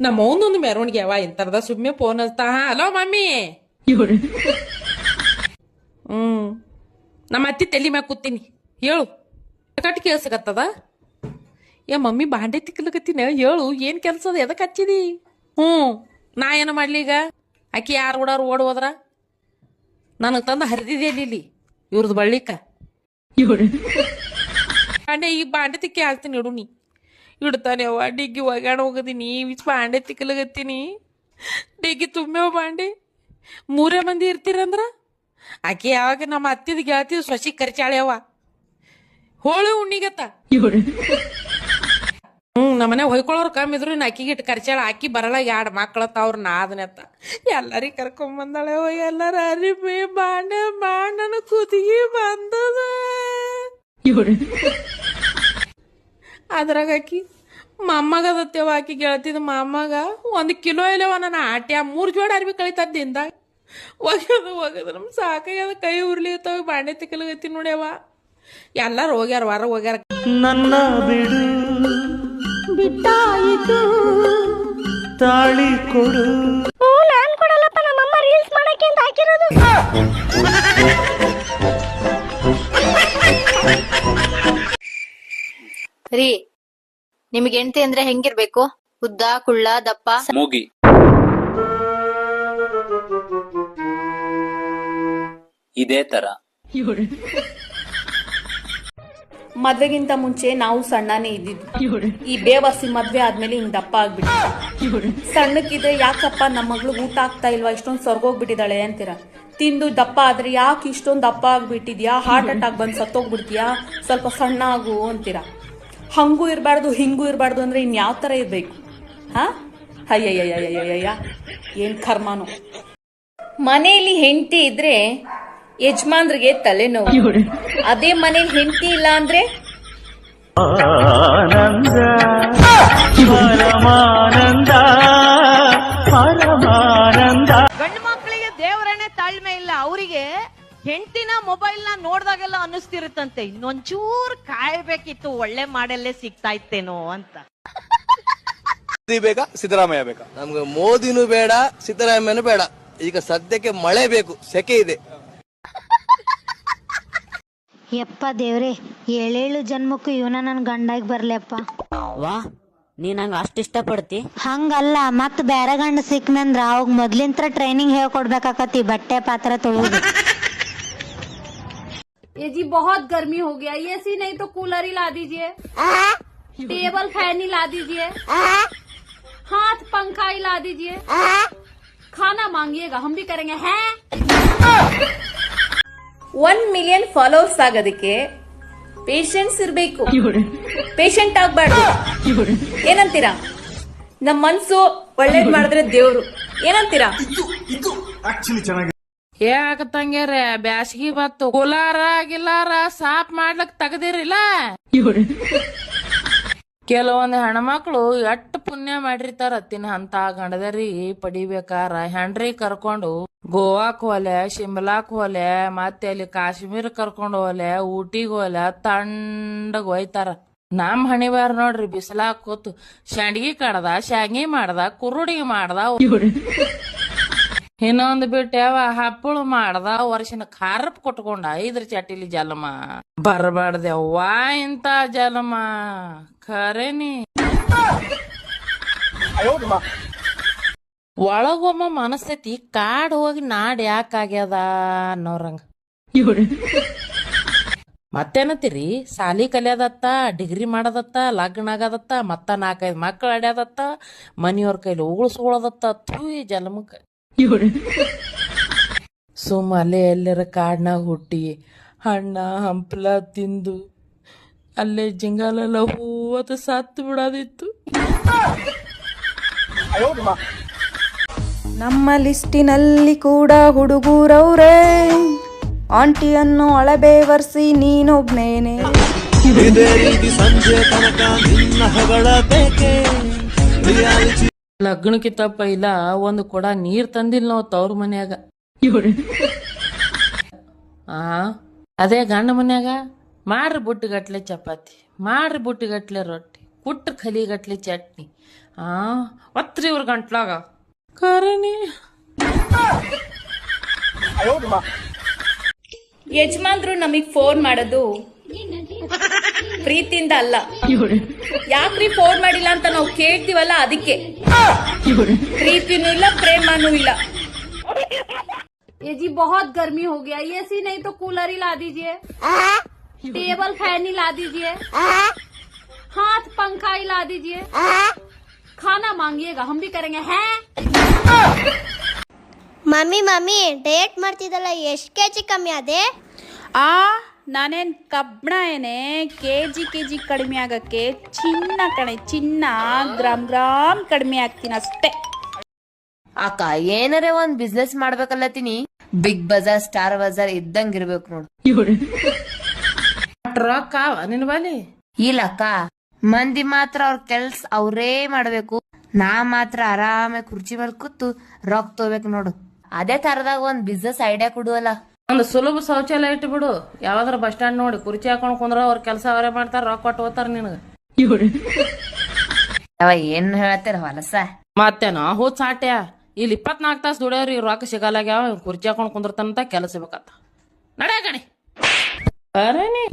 ನಮ್ಮ ಅವನೊಂದು ಮೆರವಣಿಗೆ ಅವ ಇಂಥರದ ಸುಮ್ಮನೆ ಫೋನ್ ಹಚ್ತಾ ಹಲೋ ಮಮ್ಮಿ. ಹ್ಮ್. ನಮ್ಮ ಅತ್ತಿ ತಲೆ ಮ್ಯಾಗ ಕೂತೀನಿ. ಹೇಳು. ಕಟ್ ಕೇಳ್ಸಕತ್ತದ? ಏ ಮಮ್ಮಿ ಬಾಂಡೆ ತಿಕ್ಕಲಕತ್ತೀನಿ ಹೇಳು ಏನ್ ಕೆಲ್ಸ ಅದ? ಎದಕ್ ಹಚ್ಚಿದಿ? ಹ್ಞೂ ನಾ ಏನು ಮಾಡ್ಲಿ ಈಗ? ಆಕಿ ಯಾರು ಓಡಾರು ಓಡ್ ಹೋದ್ರ? ನನಗೆ ತಂದು ಹರಿದಿದೆ ಇಲ್ಲಿ ಇವ್ರದ್ದು ಬಳ್ಳಿಕ. ಬಾಂಡೆ ಈ ಬಾಂಡೆ ತಿಕ್ಕಿ ಹಾಕ್ತೀನಿ ಇಡು ನೀ. ಇಡ್ತಾನೆ ಅವ್ವ, ಡಿಗ್ಗಿ ಒಗ್ಯಾಣ ಹೋಗದೀನಿ ಬಾಂಡೆ ತಿಕ್ಕಲಗತ್ತೀನಿ ಡಿಗ್ಗಿ ತುಂಬ್ಯಾವ ಬಾಂಡೆ. ಮೂರೇ ಮಂದಿ ಇರ್ತೀರಂದ್ರ? ಆಕೆ ಯಾವಾಗ ನಮ್ಮ ಅತ್ತಿದ ಗೆಳತಿ ಸೊಸಿ ಕರ್ಚಾಳ್ಯವ ಹೋಳು ಉಣ್ಣಿಗತ್ತ. ಹ್ಮ್ ನಮ್ಮನೆ ಹೊಯ್ಕೊಳ್ಳೋರು ಕಮ್ಮಿ ಇದ್ರು, ಇನ್ನು ಅಕ್ಕಿಗೆ ಇಟ್ಟು ಕರ್ಚಾಳ ಅಕ್ಕಿ ಬರಲ್ಲ ಎರಡು ಮಕ್ಕಳತ್ತ ಅವ್ರ ನಾದನೆತ್ತ ಎಲ್ಲರಿಗೆ ಕರ್ಕೊಂಬಂದಾಳೆ ಓ ಎಲ್ಲರ ಅರಿಮೆ ಬಾಂಡೆ ಬಾಂಡನ ಕುದಿಗಿ ಬಂದದ. ಅದ್ರಾಗ ಆಕಿ ಮೊಮ್ಮಗದತ್ತೇವ ಆಕಿ ಗೆಳತಿದ ಮಾಮಗ ಒಂದು ಕಿಲೋ ಇಲ್ಲವ ನನ್ನ ಆಟ್ಯ ಮೂರು ಜೋಡಿ ಅರ್ಬಿ ಕಳಿತದ ದಿನದಾಗ ಒಗದು ಒಗದ ನಮ್ ಸಾಕಾಗ್ಯದ ಕೈ ಉರ್ಲಿ ಇರ್ತಾವ ಬಾಂಡೆ ತಿಕ್ಕಲಗತ್ತಿ ನೋಡ್ಯವ. ಎಲ್ಲಾರು ಹೋಗ್ಯಾರ ಹೊರ ಹೋಗ್ಯಾರ. ನನ್ನ ಬಿಡು ಬಿಟ್ಟಾಯಿತು ತಾಳಿ ಕೊಡು. ನಾನು ಕೊಡಲ್ಲಪ್ಪ ನಮ್ಮಮ್ಮ ರೀಲ್ಸ್ ಮಾಡಕ್ಕೆ ಅಂತ ಹಾಕಿರೋದು. ರೀ ನಿಮಗೆ ಹೆಂಡತಿ ಅಂದ್ರೆ ಹೆಂಗಿರ್ಬೇಕು? ಉದ್ದ ಕುಳ್ಳ ದಪ್ಪ? ಮೂಗಿ. ಇದೇ ತರ. ಮದ್ವೆಗಿಂತ ಮುಂಚೆ ನಾವು ಸಣ್ಣನೇ ಇದ್ದಿದ್ವಿ ಈ ಬೇವಾಸಿ ಮದ್ವೆ ಆದ್ಮೇಲೆ ಹಿಂಗ್ ದಪ್ಪ ಆಗ್ಬಿಟ್ಟು ಸಣ್ಣಕ್ಕಿದ್ರೆ ಯಾಕಪ್ಪ ನಮ್ಮ ಮಗಳು ಊಟ ಆಗ್ತಾ ಇಲ್ವಾ? ಇಷ್ಟೊಂದು ಸ್ವರ್ಗೋಗ್ಬಿಟ್ಟಿದ್ದಾಳೆ ಅಂತೀರ? ತಿಂದು ದಪ್ಪ ಆದ್ರೆ ಯಾಕೆ ಇಷ್ಟೊಂದು ದಪ್ಪ ಆಗ್ಬಿಟ್ಟಿದ್ಯಾ? ಹಾರ್ಟ್ ಅಟ್ಯಾಕ್ ಬಂದು ಸತ್ತೋಗ್ಬಿಡ್ತೀಯಾ? ಸ್ವಲ್ಪ ಸಣ್ಣ ಆಗು ಅಂತೀರ? ಹಂಗೂ ಇರಬಾರ್ದು ಹಿಂಗೂ ಇರಬಾರ್ದು ಅಂದ್ರೆ ಇನ್ ಯಾವ ತರ ಇರ್ಬೇಕು? ಹಾ? ಅಯ್ಯಯ್ಯಯ್ಯಯ್ಯಯ್ಯ ಏನ್ ಕರ್ಮಾನು? ಮನೆಯಲ್ಲಿ ಹೆಂಡತಿ ಇದ್ರೆ ಯಜಮಾನ್ರಿಗೆ ತಲೆನೋವು. ಅದೇ ಮನೇಲಿ ಹೆಂಡತಿ ಇಲ್ಲ ಅಂದ್ರೆ? ಹೆಂಡತಿನ ಮೊಬೈಲ್ ನೋಡಿದಾಗೆಲ್ಲ ನೋಡ್ದಾಗೆಲ್ಲ ಅನ್ನಿಸ್ತಿರುತ್ತಂತೆ. ಇನ್ನೊಂಚೂರ್ ಕಾಯ್ಬೇಕಿತ್ತು ಒಳ್ಳೆ ಮಾಡೆಲ್ಲೇ ಸಿಗ್ತಾ ಇತ್ತೇನೋ ಅಂತ. ಮೋದಿ ಬೇಕಾ ಸಿದ್ದರಾಮಯ್ಯ ಬೇಕಾ ನಮ್ಗೆ ಮೋದಿನೂ ಬೇಡ ಸಿದ್ದರಾಮಯ್ಯನೂ ಬೇಡ. ಈಗ ಸದ್ಯಕ್ಕೆ ಮಳೆ ಬೇಕು ಸೆಕೆ ಇದೆ. ಯಪ್ಪ ದೇವ್ರೆ ಏಳೇಳು ಜನ್ಮಕ್ಕೂ ಇವನ ನನ್ ಗಂಡಾಗಿ ಬರ್ಲಪ್ಪ. ವಾ ನೀ ಅಷ್ಟ ಇಷ್ಟ ಪಡ್ತಿ ಹಂಗಲ್ಲ ಮತ್ ಬ್ಯಾರೆ ಗಂಡ ಸಿಕ್ನಂದ್ರ ಅವಾಗ ಮೊದ್ಲಿಂತ್ರ ಟ್ರೈನಿಂಗ್ ಹೇಳ್ಕೊಡ್ಬೇಕಾಕತಿ ಬಟ್ಟೆ ಪಾತ್ರ ತೊಳೆದು. ये जी बहुत गर्मी हो गया ये सी नहीं तो कूलर ही ला दीजिए टेबल फैन ही ला दीजिए हाथ पंखा ही ला दीजिए खाना मांगिएगा हम भी करेंगे हैं ಒನ್ ಮಿಲಿಯನ್ ಫಾಲೋವರ್ಸ್ ಆಗೋದಕ್ಕೆ ಪೇಷನ್ಸ್ ಇರ್ಬೇಕು ಪೇಷಂಟ್ ಆಗ್ಬಾರ್ದು ಏನಂತೀರಾ ನಮ್ ಮನ್ಸು ಒಳ್ಳೇದ್ ಮಾಡಿದ್ರೆ ದೇವ್ರು ಏನಂತೀರಾ ಆಗತ್ತಂಗ್ಯಾರ ಬ್ಯಾಸಗಿ ಬತ್ತು ಕುಲಾರ ಗಿಲಾರ ಸಾಪ್ ಮಾಡ್ಲಕ್ ತೆಗದಿರಿಲ್ಲ? ಕೆಲವೊಂದ್ ಹೆಣ್ಮಕ್ಳು ಎಷ್ಟ್ ಪುಣ್ಯ ಮಾಡಿರ್ತಾರ ತಿನ್ ಅಂತ ಗಂಡದರಿ ಪಡಿಬೇಕಾರ. ಹೆಂಡ್ರಿ ಕರ್ಕೊಂಡು ಗೋವಾಕ್ ಹೋಲೆ, ಶಿಮ್ಲಾಕ್ ಹೋಲೆ, ಮತ್ತೆ ಅಲ್ಲಿ ಕಾಶ್ಮೀರ್ ಕರ್ಕೊಂಡು ಹೋಲೆ, ಊಟಿಗ್ ಹೋಲೆ, ತಂಡಗ್ ಹೋಯ್ತಾರ. ನಮ್ ಹಣಿವಾರ ನೋಡ್ರಿ ಬಿಸಿಲಾಕ್ ಕೂತು. ಶಂಡ್ಗಿ ಕಡ್ದ, ಶಾಂಗಿ ಮಾಡ್ದ, ಕುರುಡಿ ಮಾಡ್ದ. ಇನ್ನೊಂದ್ ಬಿಟ್ಟೆವ ಹಪ್ಪಳ ಮಾಡ್ದ, ವರ್ಷನ ಖಾರಪ್ ಕೊಟ್ಕೊಂಡ, ಐದ್ರ ಚಟಿಲಿ ಜಲಮ. ಬರಬಾರ್ದವ್ವ ಇಂತ ಜಲಮ. ಖರೇನಿ ಒಳಗೊಮ್ಮ ಮನಸ್ಥಿತಿ ಕಾಡ್ ಹೋಗಿ ನಾಡ್ ಯಾಕಾಗ್ಯದ ಅನ್ನೋರಂಗ. ಮತ್ತೇನತ್ತೀರಿ ಸಾಲಿ ಕಲಿಯೋದತ್ತ, ಡಿಗ್ರಿ ಮಾಡೋದತ್ತ, ಲಗ್ನ ಆಗದತ್ತ, ಮತ್ತ ನಾಲ್ಕೈದು ಮಕ್ಕಳು ಅಡ್ಯಾದತ್ತ, ಮನಿಯವ್ರ ಕೈಲಿ ಉಗುಳ್ಸ್ಕೊಳ್ಳೋದತ್ತ ಈ ಜಲಮಕ್ಕ. ಸುಮ್ಮ ಅಲ್ಲೇ ಎಲ್ಲರ ಕಾಡ್ನಾಗ ಹುಟ್ಟಿ ಹಣ್ಣ ಹಂಪ್ಲ ತಿಂದು ಅಲ್ಲೇ ಜಿಂಗಾಲೆಲ್ಲ ಹೂವತ್ತು ಸತ್ತು ಬಿಡೋದಿತ್ತು. ನಮ್ಮ ಲಿಸ್ಟಿನಲ್ಲಿ ಕೂಡ ಹುಡುಗೂರವ್ರೆ. ಆಂಟಿಯನ್ನು ಒಳಬೇವರ್ಸಿ ನೀನೊಬ್ನೇನೆ. ಇದೇ ರೀತಿ ಸಂಜೆ ತನಕ ನಿನ್ನ ಹೊಗಳ ಬೇಕೆ? ಲಗ್ನಕ್ಕಿಂತ ಪೈಲ ಒಂದು ಕೊಡ ನೀರ್ ತಂದಿಲ್ಲ ನಾವು ತವ್ರ ಮನ್ಯಾಗ. ಆ ಅದೇ ಗಂಡ ಮನ್ಯಾಗ? ಮಾಡ್ರಿ ಬುಟ್ಟಿಗಟ್ಲೆ ಚಪಾತಿ ಮಾಡ್ರಿ ಬುಟ್ಟಿಗಟ್ಲೆ ರೊಟ್ಟಿ ಕುಟ್ಟ ಖಲಿಗಟ್ಲೆ ಚಟ್ನಿ. ಆ ಒತ್ರಿ ಇವ್ರ ಗಂಟ್ಲಾಗ. ಕರಣಿ. ಯಜಮಾನ್ರು ನಮಗ್ ಫೋನ್ ಮಾಡೋದು. ಪ್ರೀತಿಯಿಂದ ಅಲ್ಲ ಯಾಕ್ರಿ ಫೋನ್ ಮಾಡಿಲ್ಲ ಅಂತ ನಾವು ಕೇಳ್ತೀವಲ್ಲ ಅದಕ್ಕೆ ಪ್ರೀತಿನೂ ಇಲ್ಲ ಪ್ರೇಮನೂ ಇಲ್ಲ ये जी बहुत गर्मी हो गया एसी नहीं तो कूलर ही ला दीजिए टेबल फैन ही ला दीजिए हाथ पंखा ही ला दीजिए खाना मांगिएगा हम भी करेंगे हैं ಮಮ್ಮಿ ಮಮ್ಮಿ ಡಯಟ್ ಮಾಡ್ತಿದ್ದಲ್ಲ ಎಷ್ಟು ಕೆ ಜಿ ಕಮ್ಮಿ ಅದೇ ಆ ನಾನೇನ್ ಕಬ್ಬಣ ಏನೇ ಕೆ ಜಿ ಕೆ ಜಿ ಕಡಿಮೆ ಆಗೋಕ್ಕೆ ಚಿನ್ನ ಕಣೆ ಚಿನ್ನ ಗ್ರಾಮ್ ಗ್ರಾಮ್ ಕಡಿಮೆ ಆಗ್ತೀನಿ ಅಷ್ಟೇ. ಅಕ್ಕ ಏನಾರ ಒಂದ್ ಬಿಸ್ನೆಸ್ ಮಾಡ್ಬೇಕಲ್ಲತ್ತೀನಿ. ಬಿಗ್ ಬಜಾರ್ ಸ್ಟಾರ್ ಬಜಾರ್ ಇದ್ದಂಗ ಇರ್ಬೇಕು ನೋಡು. ರೊಕ್ಕ ನಿನ್ ಬಲಿ ಇಲ್ಲಕ್ಕ ಮಂದಿ ಮಾತ್ರ ಅವ್ರ ಕೆಲ್ಸ ಅವ್ರೇ ಮಾಡ್ಬೇಕು. ನಾ ಮಾತ್ರ ಆರಾಮಾಗಿ ಕುರ್ಚಿ ಮೇಲೆ ಕೂತು ರೊಕ್ಕ ತಗೋಬೇಕು ನೋಡು. ಅದೇ ತರದಾಗ ಒಂದ್ ಬಿಸ್ನೆಸ್ ಐಡಿಯಾ ಕೊಡುವಲ್ಲ. ಒಂದು ಸುಲಭ ಶೌಚಾಲಯ ಇಟ್ಬಿಡು ಯಾವ್ದಾರ ಬಸ್ ಸ್ಟ್ಯಾಂಡ್ ನೋಡಿ ಕುರ್ಚಿ ಹಾಕೊಂಡ್ ಕುಂದ್ರ ಅವ್ರ ಕೆಲಸ ಅವರೇ ಮಾಡ್ತಾರ ರೊಕ್ಕ ಕೊಟ್ಟು ಹೋಗ್ತಾರ ನಿನಗ. ಅವ ಏನ್ ಹೇಳ್ತೀರ ಹೊಲಸ? ಮತ್ತೇನೋ ಹೋ ಸಾಟ್ಯ ಇಲ್ಲಿ ಇಪ್ಪತ್ನಾಲ್ಕು ತಾಸು ದುಡಿಯೋರಿ ರೊಕ್ಕ ಸಿಗಲ್ಲಾಗ್ಯಾವ ಇವ್ನ್ ಕುರ್ಚಿ ಹಾಕೊಂಡ್ ಕುಂದ್ರತಂತ ಕೆಲಸ ಬೇಕತ್ತ ನಡೆ ಗಣಿ ಅರೇನಿ